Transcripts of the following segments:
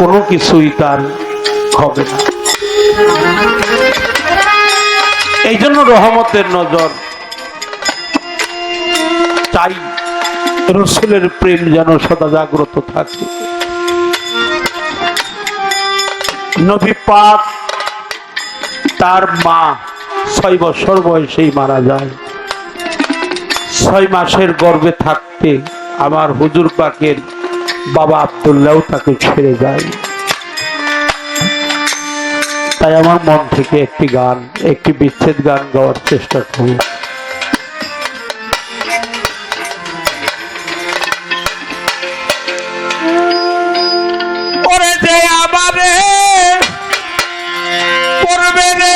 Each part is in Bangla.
কোনো কিছুই তার হবে না। এই জন্য রহমতের নজর চাই, রসুলের প্রেম যেন সদা জাগ্রত থাকে। নবী পাক তার মা ছয় বছর বয়সেই মারা যায়। ছয় মাসের গর্ভে থাকতে আমার হুজুর পাকের বাবা আবদুল্লাহ তাকে ছেড়ে যায়। তাই আমার মন থেকে একটি গান, একটি বিচ্ছেদ গান গাওয়ার চেষ্টা যে আমারে করবে রে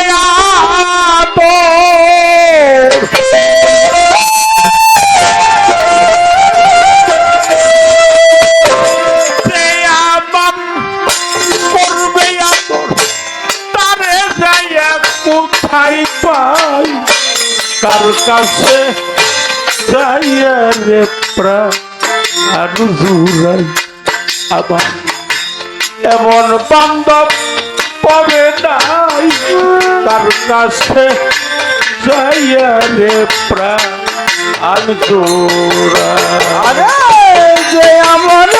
কার কাছে যাইয়া রে প্রাণ জুড়াই এমন বান্ধব পাবে নাই। তার কাছে যাইয়া রে প্রাণ জোড়া যে আমার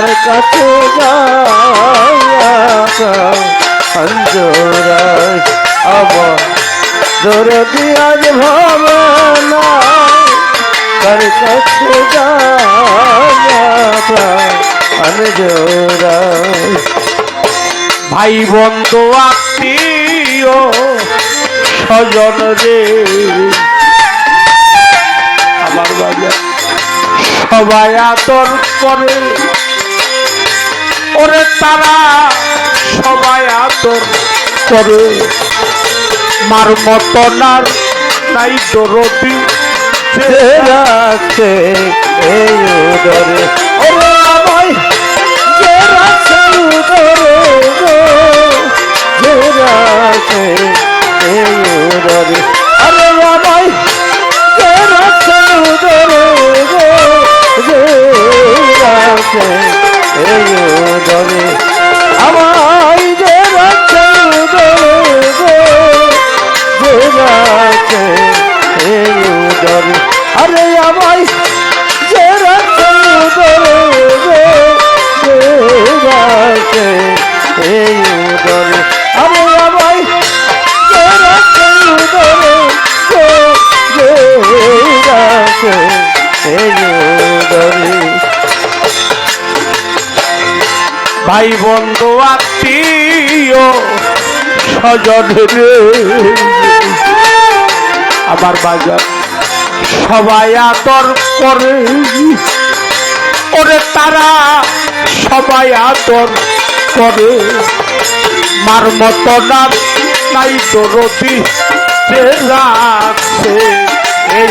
তার কাছে অঞ্জরাই আমার দরদি আজ ভাবে তার কাছে অঞ্জরাই ভাই বন্ধু, আত্মীয়, স্বজন রে। আমার বাজার সবাই আদর করে। ওরে তারা সবাই আদর করে। মার মতনার নাই দরদি। রাখে এই উদরে। ওরে আমায় যে রাখে উদরে গো। যে রাখে এই উদরে। আরে আমায় যে রাখে উদরে যে রাখে এই উদরে আমায় যে রাখে উদরে যে রাখে এই উদরে আরে আমায় যে রাখে উদরে যে রাখে এই উদরে আরে আমায় যে রাখে উদরে যে রাখে এই উদরে ভাই বন্ধু আত্মীয় স্বজন আমার বাজার সবাই আদর করে। ওরে তারা সবাই আদর করে। মার মতো না নাই দরদি যে রাখছে এই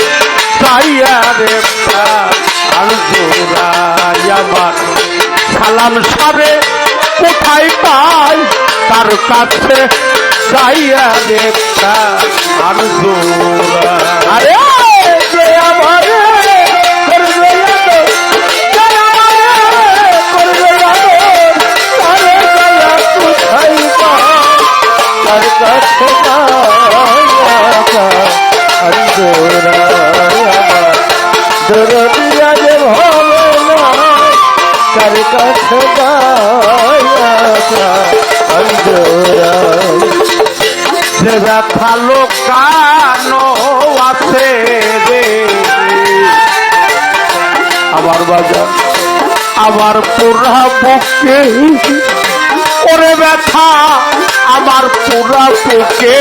সালাম সারে কোথায় পাই? তার কাছে চাইয়া রে আর আরে যে আমার করবে আদর, অঞ্জরা ব্যথালো আছে আমার পুরা বুকে। ওরে ব্যথা আমার পুরা বুকে।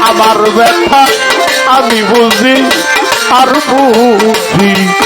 আমার ব্যথা আমি বুঝি আর বুঝি।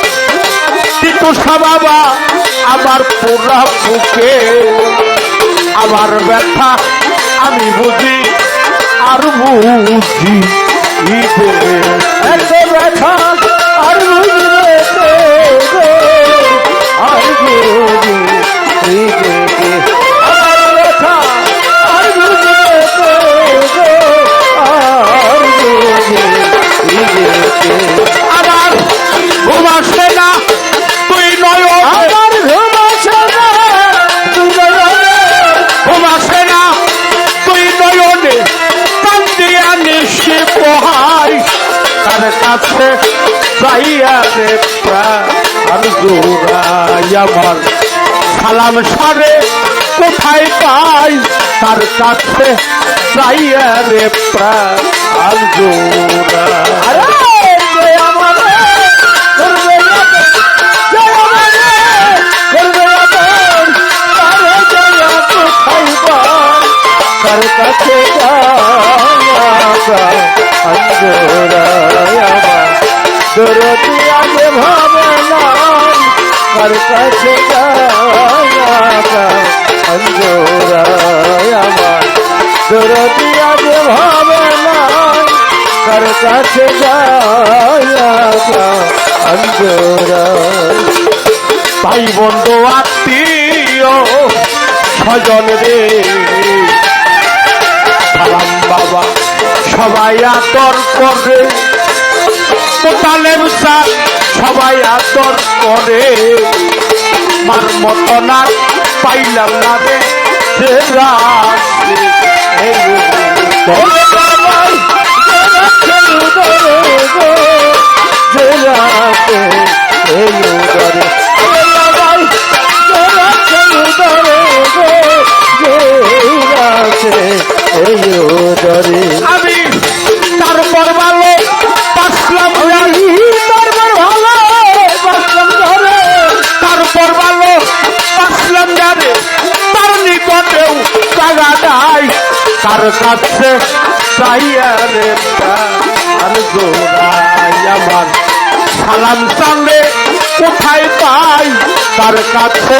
কিন্তু বাবা আমার পুরা বুকে। আমার ব্যথা আমি বুঝি আর বুঝি। তার কাছে আছে আমি জোড়াই আমার সালাম সারে, কোথায় পাই তার কাছে? যাইয়া রে প্রাণ। জোড়া আরে যে দরদি আগে ভাবে তার কাছে ভাই বন্ধু, আত্মীয় রে। সালাম বাবা, সবাই আদর করে। মোতালেম স্যার সবাই আদর করে। মার মতো না পাইলাম না রে সে এই কাছে চাইয়া রে আর জোড়াই আমার। সালাম সঙ্গে কোথায় পাই? তার কাছে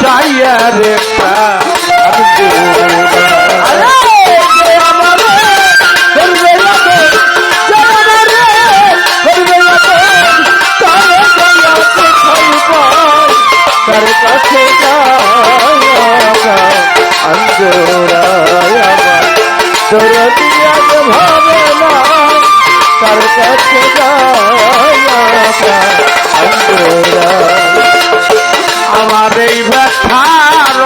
চাইয়া রে আর জোড়া আরে তার আমার এই ব্যথার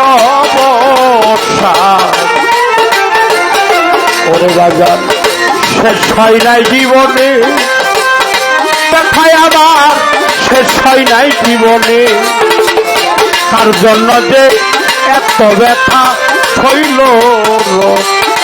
ওরে বাজার শেষ হয় নাই জীবনে। ব্যথায় আমার শেষ হয় নাই জীবনে। তার জন্য যে এত ব্যথা হইল ওহ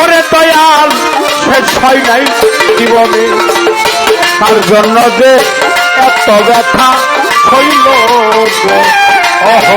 ওরে দয়াল শেষ হয় নাই জীবনে। তার জন্য যে এত ব্যথা হইল অহ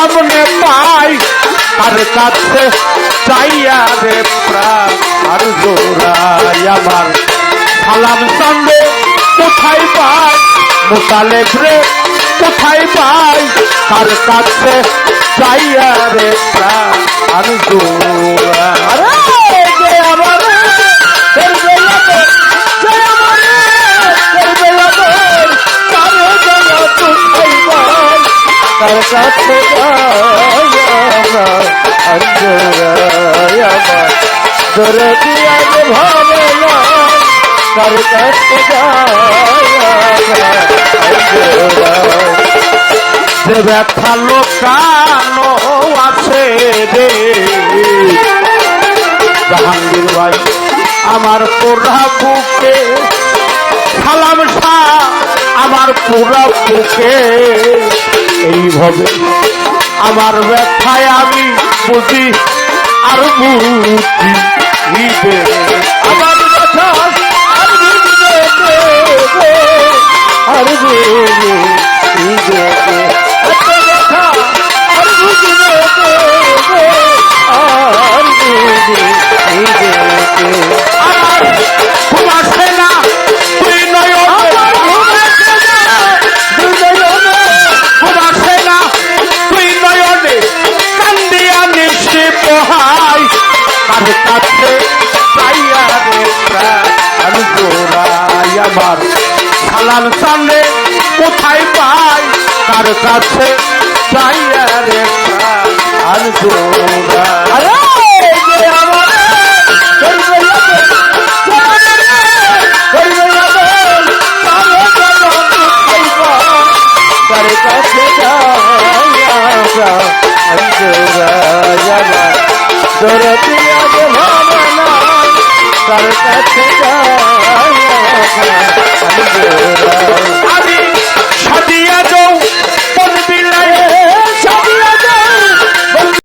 সামনে পাই আর কাছে চাইয়া রে আর জোড়াই আমার। সালাম সান্দে কোথায় পাই? মোটালে রে, কোথায় পাই? আর কাছে চাইয়া রে প্রাণ, আর জোড়া কাছে যে ব্যথা লোকানো আছে রে। জাহাঙ্গীর ভাই, আমার পোড়া বুকে সালাম শাহ আমার পুরা বুকে। এইভাবে আমার ব্যথায় আমি বুঝি আর বুঝি নিবে আমার ব্যথা আর দেবে, আর বুঝবে নিবে। এত ব্যথা আর দেবে, আর নিবে। আমার ঘুম আসে না তুই নয়নে ঘুম আমার সালাম সামনে কোথায় পাই? তার কাছে চাইয়া রে প্রাণ জোড়া